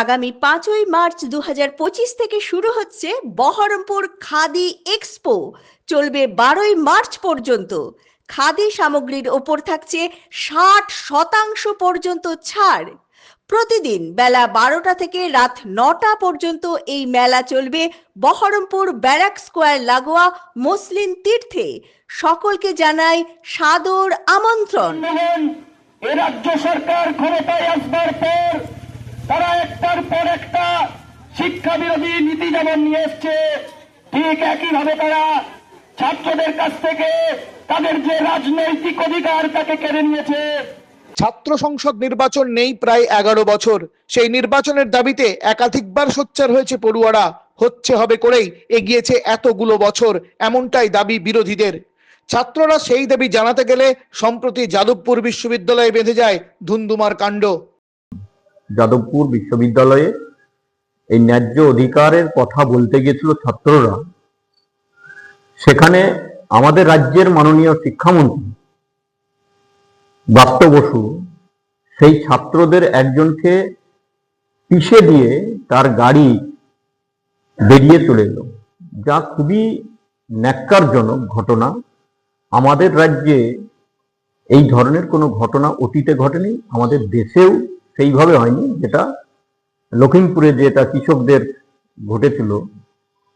আগামী পাঁচই মার্চ দু হাজার পঁচিশ থেকে শুরু হচ্ছে বহরমপুর খাদি এক্সপো। চলবে বারোই মার্চ পর্যন্ত। খাদি সামগ্রীর ওপর থাকছে ষাট শতাংশ পর্যন্ত ছাড়। প্রতিদিন বেলা বারোটা থেকে রাত নটা পর্যন্ত এই মেলা চলবে বহরমপুর ব্যারাক স্কোয়ার লাগোয়া মুসলিম তীর্থে। সকলকে জানাই সাদর আমন্ত্রণ। রাজ্য সরকার ক্ষমতায় আসবার পর তারা একটার পর একটা শিক্ষা বিরোধী নীতি যেমন নিয়ে এসছে, ঠিক একইভাবে তারা ছাত্রদের কাছ থেকে তাদের যে রাজনৈতিক অধিকার তাকে কেড়ে নিয়েছে। ছাত্র সংসদ নির্বাচন নেই প্রায় এগারো বছর। সেই নির্বাচনের দাবিতে একাধিকবার সোচ্চার হয়েছে পড়ুয়ারা। হচ্ছে হবে করেই এগিয়েছে এতগুলো বছর, এমনটাই দাবি বিরোধীদের। ছাত্ররা সেই দাবি জানাতে গেলে সম্প্রতি যাদবপুর বিশ্ববিদ্যালয়ে বেঁধে যায় ধুন্ধুমার কাণ্ড। যাদবপুর বিশ্ববিদ্যালয়ে এই ন্যায্য অধিকারের কথা বলতে গিয়েছিল ছাত্ররা। সেখানে আমাদের রাজ্যের মাননীয় শিক্ষামন্ত্রী ব্রাত্য বসু সেই ছাত্রদের একজনকে পিষে দিয়ে তার গাড়ি বেরিয়ে চলে এলো, যা খুবই ন্যাক্কারজনক ঘটনা। আমাদের রাজ্যে এই ধরনের কোনো ঘটনা অতীতে ঘটেনি, আমাদের দেশেও সেইভাবে হয়নি যেটা লখিমপুরে যেটা কৃষকদের ঘটেছিল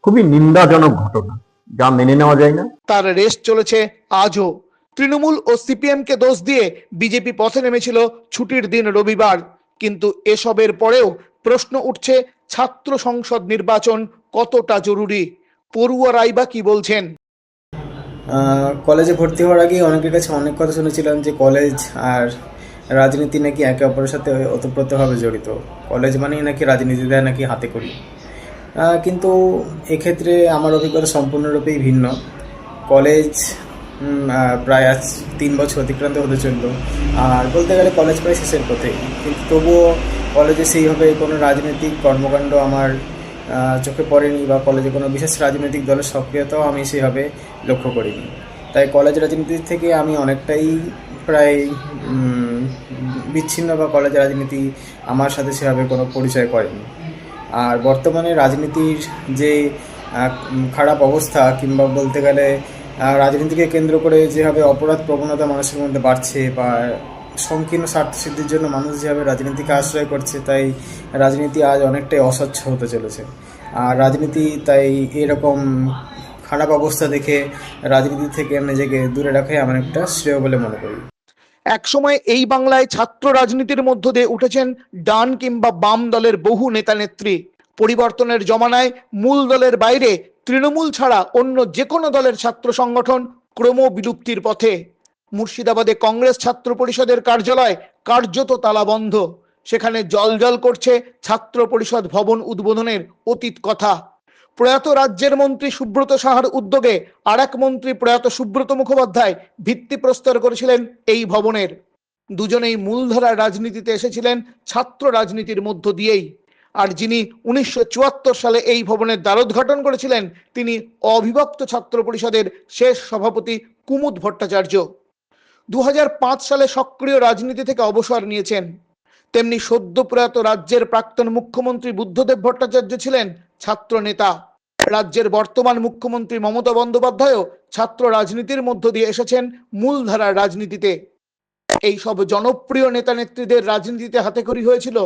খুবই নিন্দাজনক ঘটনা যা মেনে নেওয়া যায় না। তার রেস চলেছে আজও। তৃণমূল ও সিপিএম কে দোষ দিয়ে বিজেপি পথে নেমেছিল ছুটির দিন রবিবার। কিন্তু এসবের পরেও প্রশ্ন উঠছে ছাত্র সংসদ নির্বাচন কতটা জরুরি? পড়ুয়ারাই বা কি বলছেন? আহ, কলেজে ভর্তি হওয়ার আগে অনেকের কাছে অনেক কথা শুনেছিলাম যে কলেজ আর রাজনীতি নাকি একে অপরের সাথে ওতপ্রোতভাবে জড়িত। কলেজ মানেই নাকি রাজনীতি দেয় নাকি হাতে করি। কিন্তু এক্ষেত্রে আমার অভিজ্ঞতা সম্পূর্ণরূপেই ভিন্ন। কলেজ প্রায় আজ তিন বছর অতিক্রান্ত হতে চলল। আর বলতে গেলে কলেজ প্রায় শেষের পথে। কিন্তু তবুও কলেজে সেইভাবে কোনো রাজনৈতিক কর্মকাণ্ড আমার চোখে পড়েনি বা কলেজে কোনো বিশেষ রাজনৈতিক দলের সক্রিয়তাও আমি সেইভাবে লক্ষ্য করিনি। তাই কলেজ রাজনীতি থেকে আমি অনেকটাই প্রায় বিচ্ছিন্ন বা কলেজ রাজনীতি আমার সাথে সেভাবে কোনো পরিচয় করেনি। আর বর্তমানে রাজনীতির যে খারাপ অবস্থা কিংবা বলতে গেলে রাজনীতিকে কেন্দ্র করে যেভাবে অপরাধ প্রবণতা মানুষের মধ্যে বাড়ছে বা সংকীর্ণ স্বার্থসিদ্ধির জন্য মানুষ যেভাবে রাজনীতিকে আশ্রয় করছে, তাই রাজনীতি আজ অনেকটাই অস্বচ্ছ হতে চলেছে। আর রাজনীতি তাই এরকম খারাপ অবস্থা দেখে রাজনীতি থেকে নিজেকে দূরে রাখাই আমার একটা শ্রেয় বলে মনে করি। একসময় এই বাংলায় ছাত্র রাজনীতির মধ্য দিয়ে উঠেছেন ডান কিংবা বাম দলের বহু নেতা নেত্রী। পরিবর্তনের জমানায় মূল দলের বাইরে তৃণমূল ছাড়া অন্য যে কোনো দলের ছাত্র সংগঠন ক্রম বিলুপ্তির পথে। মুর্শিদাবাদে কংগ্রেস ছাত্র পরিষদের কার্যালয় কার্যত তালা বন্ধ। সেখানে জলজল করছে ছাত্র পরিষদ ভবন উদ্বোধনের অতীত কথা। প্রয়াত রাজ্যের মন্ত্রী সুব্রত সাহার উদ্যোগে আর এক মন্ত্রী প্রয়াত সুব্রত মুখোপাধ্যায় ভিত্তি ভিত্তিপ্রস্তর করেছিলেন এই ভবনের। দুজনেই মূলধারার রাজনীতিতে এসেছিলেন, ছাত্র রাজনীতির মধ্য দিয়েই। আর যিনি উনিশশো চুয়াত্তর সালে এই ভবনের দ্বারোদ্ঘাটন করেছিলেন, তিনি অবিভক্ত ছাত্র পরিষদের শেষ সভাপতি কুমুদ ভট্টাচার্য। দু হাজার পাঁচ সালে সক্রিয় রাজনীতি থেকে অবসর নিয়েছেন। তেমনি সদ্য প্রয়াত রাজ্যের প্রাক্তন মুখ্যমন্ত্রী বুদ্ধদেব ভট্টাচার্য ছিলেন ছাত্র নেতা রাজ্যের বর্তমান মুখ্যমন্ত্রী মমতা বন্দ্যোপাধ্যায়ও ছাত্র রাজনীতির মধ্য দিয়ে এসেছেন মূলধারার রাজনীতিতে। এই সব জনপ্রিয় নেতা নেত্রীদের রাজনীতিতে হাতেখড়ি হয়েছিল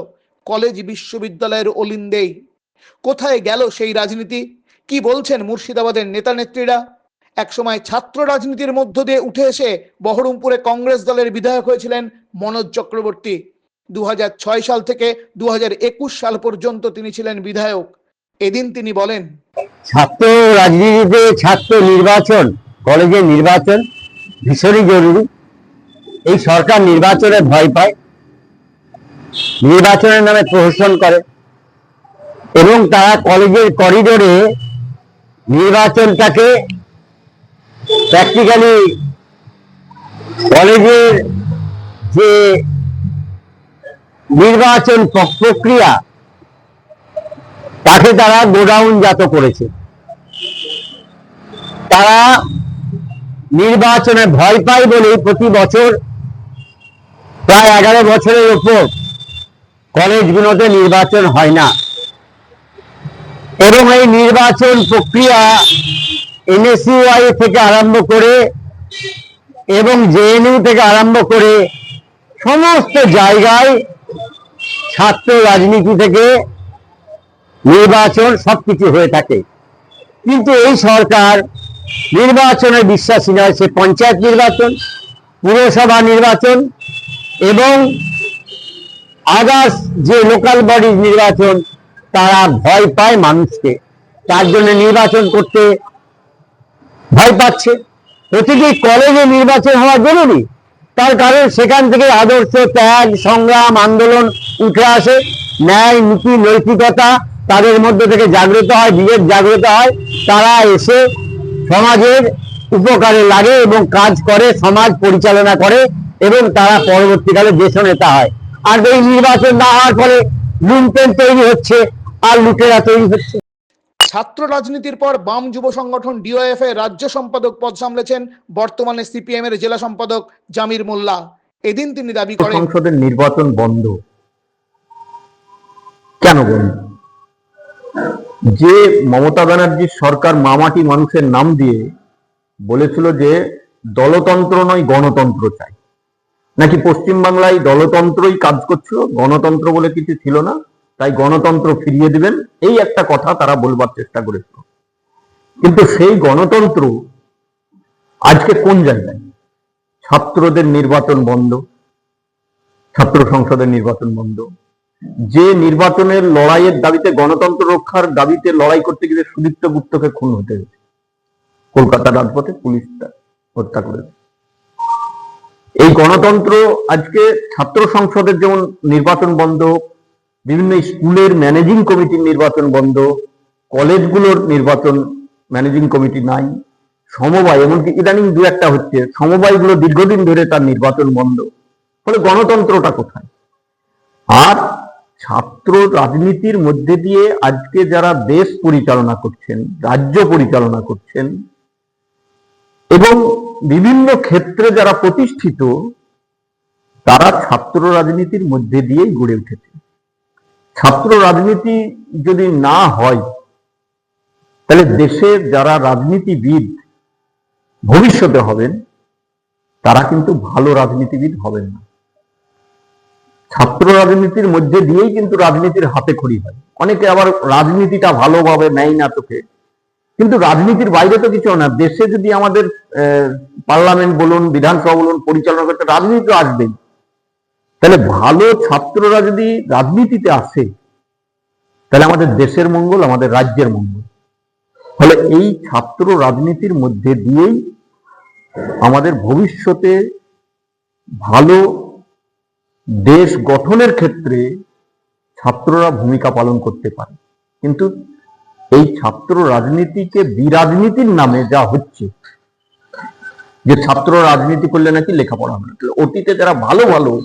কলেজ বিশ্ববিদ্যালয়ের অলিন্দেই। কোথায় গেল সেই রাজনীতি? কি বলছেন মুর্শিদাবাদের নেতা নেত্রীরা? একসময় ছাত্র রাজনীতির মধ্য দিয়ে উঠে এসে বহরমপুরে কংগ্রেস দলের বিধায়ক হয়েছিলেন মনোজ চক্রবর্তী। দু হাজার ছয় সাল থেকে দু হাজার একুশ সাল পর্যন্ত তিনি ছিলেন বিধায়ক। এদিন তিনি বলেন ছাত্র রাজনীতিতে ছাত্র নির্বাচন, কলেজের নির্বাচন ভীষণই জরুরি। এই সরকার নির্বাচনে ভয় পায়, নির্বাচনের নামে প্রহসন করে এবং তারা কলেজের করিডোরে নির্বাচনটাকে প্র্যাকটিক্যালি কলেজের যে নির্বাচন প্রক্রিয়া তাকে তারা গোডাউন জাত করেছে। তারা নির্বাচনে ভয় পায় বলে প্রতি বছর প্রায় এগারো বছরের উপর কলেজগুলোতে নির্বাচন হয় না। এবং এই নির্বাচন প্রক্রিয়া এনএসইউআই থেকে আরম্ভ করে এবং জেএনইউ থেকে আরম্ভ করে সমস্ত জায়গায় ছাত্র রাজনীতি থেকে নির্বাচন সবকিছু হয়ে থাকে। কিন্তু এই সরকার নির্বাচনে বিশ্বাসী নয়, সে পঞ্চায়েত নির্বাচন, পুরসভা নির্বাচন এবং আদার্স যে লোকাল বডি নির্বাচন, তারা ভয় পায় মানুষকে। তার জন্য নির্বাচন করতে ভয় পাচ্ছে। প্রতিটি কলেজে নির্বাচন হওয়া জরুরি। তার কারণ সেখান থেকে আদর্শ ত্যাগ, সংগ্রাম, আন্দোলন উঠে আসে। ন্যায়, নীতি, নৈতিকতা তাদের মধ্যে থেকে জাগ্রত হয় বিবেক জাগ্রত হয় তারা এসে সমাজের উপকারে লাগে এবং কাজ করে সমাজ পরিচালনা করে এবং তারা পরবর্তীকালে দেশ নেতা হয়। আর এই নির্বাচন না হওয়ার ফলে লুম্পেন তৈরি হচ্ছে আর লুটেরা তৈরি হচ্ছে। ছাত্র রাজনীতির পর বাম যুব সংগঠন ডিওএফ এর রাজ্য সম্পাদক পদ সামলেছেন বর্তমানে সিপিএম এর জেলা সম্পাদক জামির মোল্লা। এদিন তিনি দাবি করেন সংসদের নির্বাচন বন্ধ। কেন বন্ধ? যে মমতা ব্যানার্জির সরকার মামাটি মানুষের নাম দিয়ে বলেছিল যে দলতন্ত্র নয়, গণতন্ত্র চাই। নাকি পশ্চিমবাংলায় দলতন্ত্রই কাজ করছিল? গণতন্ত্র বলে কিছু ছিল না, তাই গণতন্ত্র ফিরিয়ে দিবেন। এই একটা কথা তারা বলবার চেষ্টা করেছিল। কিন্তু সেই গণতন্ত্র আজকে কোন জায়গায়? ছাত্রদের নির্বাচন বন্ধ, ছাত্র সংসদের নির্বাচন বন্ধ যে নির্বাচনের লড়াইয়ের দাবিতে গণতন্ত্র রক্ষার দাবিতে লড়াই করতে গিয়ে সুদীপ্ত গুপ্তকে খুন হতে হয়েছে। কলকাতা রাজপথে পুলিশ হত্যা করেছে। এই গণতন্ত্র আজকে ছাত্র সংসদের যেমন নির্বাচন বন্ধ, বিভিন্ন স্কুলের ম্যানেজিং কমিটির নির্বাচন বন্ধ, কলেজগুলোর নির্বাচন ম্যানেজিং কমিটি নাই, সমবায় এমনকি ইদানিং দু একটা হচ্ছে, সমবায়গুলো দীর্ঘদিন ধরে তার নির্বাচন বন্ধ। ফলে গণতন্ত্রটা কোথায়? আর ছাত্র রাজনীতির মধ্যে দিয়ে আজকে যারা দেশ পরিচালনা করছেন, রাজ্য পরিচালনা করছেন, এবং বিভিন্ন ক্ষেত্রে যারা প্রতিষ্ঠিত, তারা ছাত্র রাজনীতির মধ্যে দিয়েই গড়ে উঠেছে। ছাত্র রাজনীতি যদি না হয়, তাহলে দেশের যারা রাজনীতিবিদ ভবিষ্যতে হবেন, তারা কিন্তু ভালো রাজনীতিবিদ হবেন না। ছাত্র রাজনীতির মধ্যে দিয়েই কিন্তু রাজনীতির হাতে খড়ি হয়। অনেকে আবার রাজনীতিটা ভালোভাবে নেয় না তোকে। কিন্তু রাজনীতির বাইরে তো কিছু না। দেশে যদি আমাদের পার্লামেন্ট বলুন, বিধানসভা বলুন, পরিচালনা করতে রাজনীতি আসবেই। তাহলে ভালো ছাত্ররা যদি রাজনীতিতে আসে, তাহলে আমাদের দেশের মঙ্গল, আমাদের রাজ্যের মঙ্গল। ফলে এই ছাত্র রাজনীতির মধ্যে দিয়েই আমাদের ভবিষ্যতে ভালো দেশ গঠনের ক্ষেত্রে ছাত্ররা ভূমিকা পালন করতে পারে। কিন্তু এই ছাত্র রাজনীতিকে বিরাজনীতির নামে যা হচ্ছে, যে ছাত্র রাজনীতি করলে নাকি লেখাপড়া হবে অতীতে যারা ভালো ভালো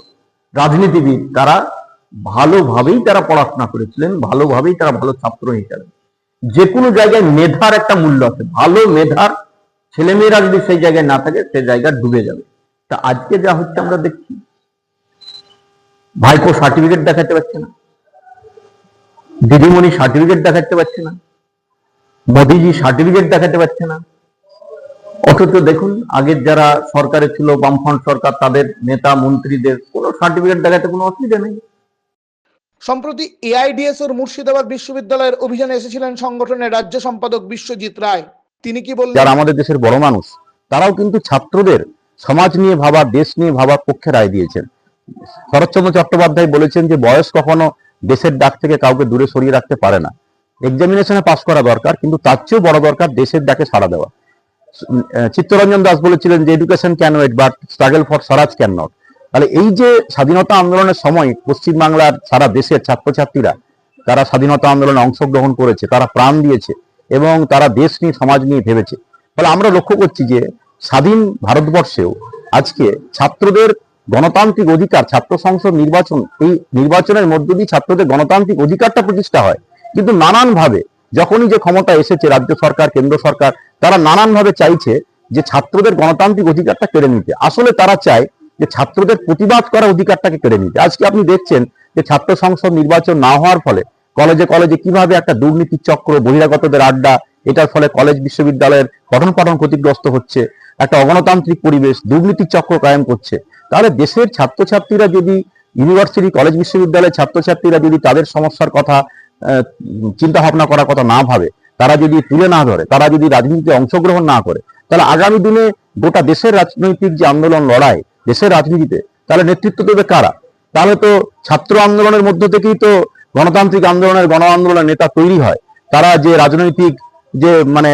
রাজনীতিবিদ, তারা ভালোভাবেই তারা পড়াশোনা করেছিলেন, ভালোভাবেই তারা ভালো ছাত্র হিসাবে। যে কোনো জায়গায় মেধার একটা মূল্য আছে। ভালো মেধার ছেলেমেয়েরা যদি সেই জায়গায় না থাকে সেই জায়গা ডুবে যাবে। তা আজকে যা হচ্ছে আমরা দেখছি। ভাইপো সার্টিফিকেট দেখাতে পারছে না। দিদিমণি সার্টিফিকেট দেখাতে পারছে না। মোদিজি সার্টিফিকেট দেখাতে পারছে না। অথচ দেখুন আগের যারা সরকারে ছিল বামফ্রন্ট সরকার তাদের নেতা মন্ত্রীদের কোনো সার্টিফিকেট দেখাতে কোনো অসুবিধা নেই। সম্প্রতি এআইডিএস ওর মুর্শিদাবাদ বিশ্ববিদ্যালয়ের অভিযানে এসেছিলেন সংগঠনের রাজ্য সম্পাদক বিশ্বজিৎ রায়। তিনি কি বললেন? যারা আমাদের দেশের বড় মানুষ তারাও কিন্তু ছাত্রদের সমাজ নিয়ে ভাবা দেশ নিয়ে ভাবার পক্ষে রায় দিয়েছেন। শরৎচন্দ্র চট্টোপাধ্যায় বলেছেন যে বয়স কখনো দেশের ডাক থেকে কাউকে দূরে সরিয়ে রাখতে পারে না। এক্সামিনেশনে পাস করা দরকার, কিন্তু তার চেয়েও বড় দরকার দেশের ডাকে সাড়া দেওয়া। চিত্তরঞ্জন দাস বলেছিলেন যে education can wait but struggle for swaraj can not তাহলে এই যে স্বাধীনতা আন্দোলনের সময় পশ্চিমবাংলার সারা দেশের ছাত্রছাত্রীরা, তারা স্বাধীনতা আন্দোলনে অংশগ্রহণ করেছে, তারা প্রাণ দিয়েছে এবং তারা দেশ নিয়ে, সমাজ নিয়ে ভেবেছে। ফলে আমরা লক্ষ্য করছি যে, স্বাধীন ভারতবর্ষেও আজকে ছাত্রদের গণতান্ত্রিক অধিকার, ছাত্র সংসদ নির্বাচন, এই নির্বাচনের মধ্য দিয়ে ছাত্রদের গণতান্ত্রিক অধিকারটা প্রতিষ্ঠা হয়। কিন্তু নানানভাবে যখনই যে ক্ষমতা এসেছে রাজ্য সরকার, কেন্দ্র সরকার, তারা নানানভাবে চাইছে যে ছাত্রদের গণতান্ত্রিক অধিকারটা কেড়ে নিতে। আসলে তারা চায় যে ছাত্রদের প্রতিবাদ করার অধিকারটাকে কেড়ে নিতে। আজকে আপনি দেখছেন যে ছাত্র সংসদ নির্বাচন না হওয়ার ফলে কলেজে কলেজে কীভাবে একটা দুর্নীতির চক্র, বহিরাগতদের আড্ডা, এটার ফলে কলেজ, বিশ্ববিদ্যালয়ের পঠন পাঠন ক্ষতিগ্রস্ত হচ্ছে। একটা অগণতান্ত্রিক পরিবেশ, দুর্নীতির চক্র কায়েম করছে। তাহলে দেশের ছাত্রছাত্রীরা যদি ইউনিভার্সিটি কলেজ বিশ্ববিদ্যালয়ের ছাত্রছাত্রীরা যদি তাদের সমস্যার কথা চিন্তা ভাবনা করার কথা না ভাবে, তারা যদি তুলে না ধরে, তারা যদি রাজনীতিতে অংশগ্রহণ না করে, তাহলে আগামী দিনে গোটা দেশের রাজনৈতিক যে আন্দোলন, লড়াই, দেশের রাজনীতিতে, তাহলে নেতৃত্ব দেবে কারা? তাহলে তো ছাত্র আন্দোলনের মধ্য থেকেই তো গণতান্ত্রিক আন্দোলনের, গণ আন্দোলনের নেতা তৈরি হয়। তারা যে রাজনৈতিক যে মানে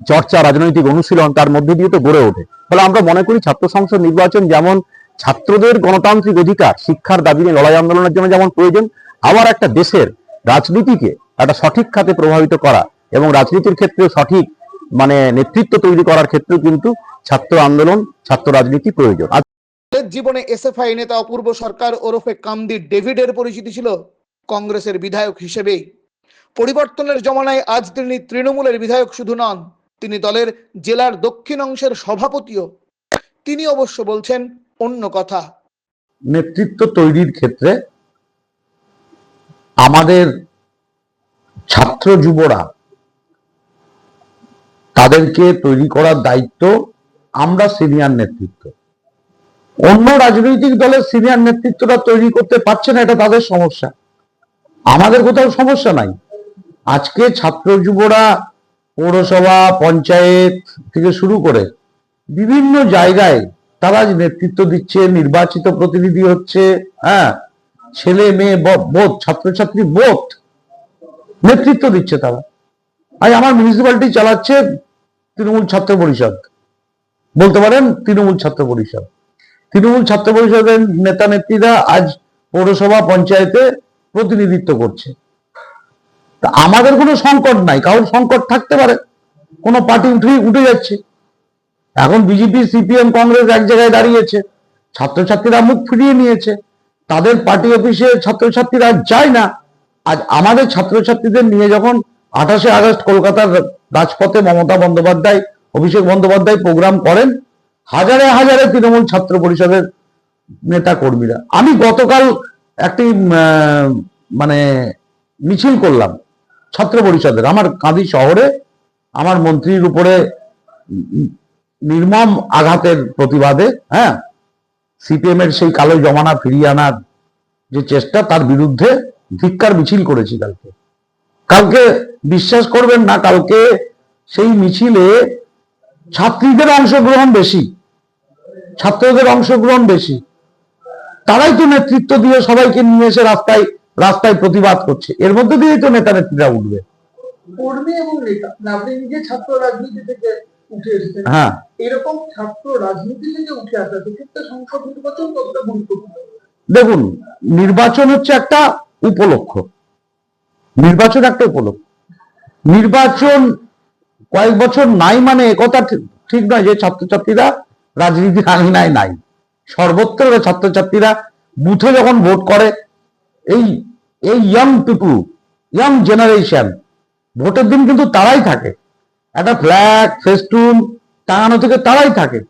চর্চা, রাজনৈতিক অনুশীলন তার মধ্যে দিয়ে তো গড়ে ওঠে। ফলে আমরা মনে করি ছাত্র সংসদ নির্বাচন যেমন ছাত্রদের গণতান্ত্রিক অধিকার, শিক্ষার দাবি নিয়ে লড়াই আন্দোলনের জন্য যেমন প্রয়োজন, আবার একটা দেশের রাজনীতিকে একটা সঠিক খাতে প্রভাবিত করা এবং রাজনীতির ক্ষেত্রে সঠিক মানে নেতৃত্ব তৈরি করার ক্ষেত্রে কিন্তু ছাত্র আন্দোলন, ছাত্র রাজনীতি প্রয়োজন। জীবনে এসএফআই নেতা, অপূর্ব সরকার, ওরফে কামদি ডেভিডের পরিচিতি ছিল কংগ্রেসের বিধায়ক হিসেবেই। পরিবর্তনের জমানায় আজ তিনি তৃণমূলের বিধায়ক শুধু নন তিনি দলের জেলার দক্ষিণ অংশের সভাপতিও। তিনি অবশ্য বলছেন অন্য কথা। নেতৃত্ব তৈরির ক্ষেত্রে আমাদের ছাত্র যুবরা তাদেরকে তৈরি করার দায়িত্ব আমরা সিনিয়র নেতৃত্ব। অন্য রাজনৈতিক দলের সিনিয়র নেতৃত্বরা তৈরি করতে পারছে না, এটা তাদের সমস্যা। আমাদের কোথাও সমস্যা নাই। আজকে ছাত্র যুবরা পৌরসভা, পঞ্চায়েত থেকে শুরু করে বিভিন্ন জায়গায় তারা নেতৃত্ব দিচ্ছে, নির্বাচিত প্রতিনিধি হচ্ছে হ্যাঁ ছেলে, মেয়ে বোধ, ছাত্রছাত্রী বোধ নেতৃত্ব দিচ্ছে তারা। আজ আমার মিউনিসিপ্যালিটি চালাচ্ছে তৃণমূল ছাত্র পরিষদ। বলতে পারেন তৃণমূল ছাত্র পরিষদ। তৃণমূল ছাত্র পরিষদের নেতা নেত্রীরা আজ পৌরসভা, পঞ্চায়েতে প্রতিনিধিত্ব করছে। তা আমাদের কোনো সংকট নাই, কারোর সংকট থাকতে পারে। কোনো পার্টি উঠে উঠে যাচ্ছে। এখন বিজেপি, সিপিএম, কংগ্রেস এক জায়গায় দাঁড়িয়েছে। ছাত্রছাত্রীরা মুখ ফিরিয়ে নিয়েছে। তাদের পার্টি অফিসে ছাত্রছাত্রীরা যায় না। আজ আমাদের ছাত্রছাত্রীদের নিয়ে যখন আঠাশে আগস্ট কলকাতার রাজপথে মমতা বন্দ্যোপাধ্যায়, অভিষেক বন্দ্যোপাধ্যায় প্রোগ্রাম করেন, হাজারে হাজারে তৃণমূল ছাত্র পরিষদের নেতা কর্মীরা। আমি গতকাল একটি মানে মিছিল করলাম। ছাত্র পরিষদের, আমার কাঁদি শহরে আমার মন্ত্রীর উপরে নির্মম আঘাতের প্রতিবাদে হ্যাঁ সিপিএম এর সেই কালো জমানা ফিরিয়ে আনার যে চেষ্টা, তার বিরুদ্ধে ধিক্কার মিছিল করেছি কালকে। কালকে বিশ্বাস করবেন না, কালকে সেই মিছিলে ছাত্রীদের অংশগ্রহণ বেশি, ছাত্রদের অংশগ্রহণ বেশি। তারাই তো নেতৃত্ব দিয়ে সবাইকে নিয়ে এসে রাস্তায় রাস্তায় প্রতিবাদ করছে। এর মধ্যে দিয়েই তো নেতা নেত্রীরা উঠবে। কর্মী এবং নেতা আপনি নিজে ছাত্র রাজনীতি থেকে উঠে এসেছেন। হ্যাঁ। এরকম ছাত্র রাজনীতি থেকে উঠে আসা সেক্ষেত্রে সংসদ নির্বাচন কতটা গুরুত্বপূর্ণ? দেখুন নির্বাচন হচ্ছে একটা উপলক্ষ। নির্বাচন একটা উপলক্ষ। নির্বাচন কয়েক বছর নাই মানে একথা ঠিক- ঠিক নয় যে ছাত্রছাত্রীরা রাজনীতির আঙিনায় নাই। সর্বত্র ছাত্রছাত্রীরা বুথে যখন ভোট করে এই এই ইয়াং পিপুল ইয়াং জেনারেশন ভোটের দিন কিন্তু তারাই থাকে। একটা ফ্ল্যাগ ফেস্টুন টাঙানো থেকে তারাই থাকে।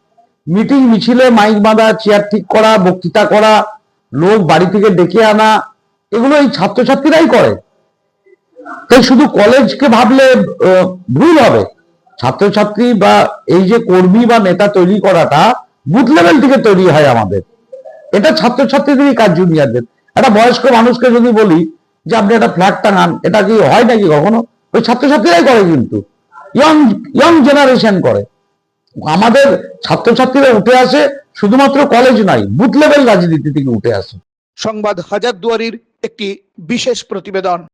মিটিং মিছিলে মাইক বাঁধা চেয়ার ঠিক করা, বক্তৃতা করা, লোক বাড়ি থেকে ডেকে আনা, এগুলো এই ছাত্রছাত্রীরাই করে। তাই শুধু কলেজকে ভাবলে ভুল হবে। ছাত্রছাত্রী বা এই যে কর্মী বা নেতা তৈরি করাটা বুথ লেভেল থেকে তৈরি হয় আমাদের। এটা ছাত্রছাত্রীদেরই কাজ জুনিয়রদের একটা বয়স্ক মানুষকে যদি বলি যে আপনি একটা ফ্ল্যাগ টাঙান এটা কি হয় নাকি কখনো? ওই ছাত্রছাত্রীরাই করে কিন্তু। ইয়ং ইয়ং জেনারেশন করে। আমাদের ছাত্রছাত্রীরা উঠে আসে শুধুমাত্র কলেজ নাই বুথ লেভেল রাজনীতি থেকে উঠে আসে। সংবাদ হাজারদুয়ারির একটি বিশেষ প্রতিবেদন।